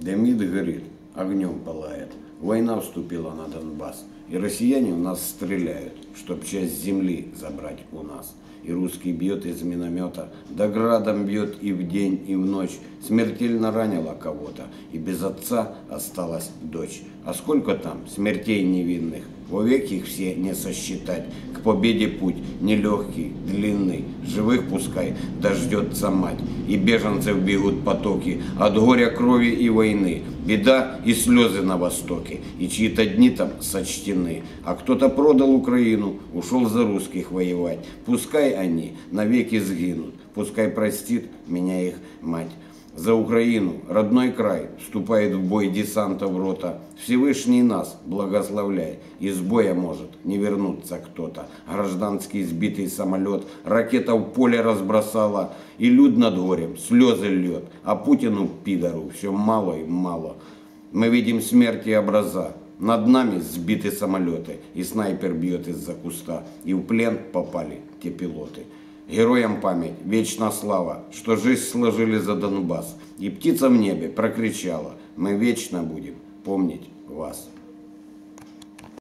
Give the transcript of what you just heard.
Дымит, горит, огнем пылает. Война вступила на Донбасс. И россияне у нас стреляют, чтоб часть земли забрать у нас. И русский бьет из миномета, да градом бьет и в день, и в ночь. Смертельно ранила кого-то, и без отца осталась дочь. А сколько там смертей невинных, вовек их все не сосчитать. К победе путь нелегкий, длинный, живых пускай дождется мать. И беженцев бегут потоки от горя, крови и войны. Беда и слезы на востоке, и чьи-то дни там сочтены. А кто-то продал Украину, ушел за русских воевать. Пускай они навеки сгинут, пускай простит меня их мать. За Украину, родной край, вступает в бой десантов рота. Всевышний нас благословляй, из боя может не вернуться кто-то. Гражданский сбитый самолет, ракета в поле разбросала, и люд над горем, слезы льет, а Путину, пидору, все мало и мало. Мы видим смерть и образа, над нами сбиты самолеты, и снайпер бьет из-за куста, и в плен попали те пилоты. Героям память, вечна слава, что жизнь сложили за Донбасс. И птица в небе прокричала, мы вечно будем помнить вас.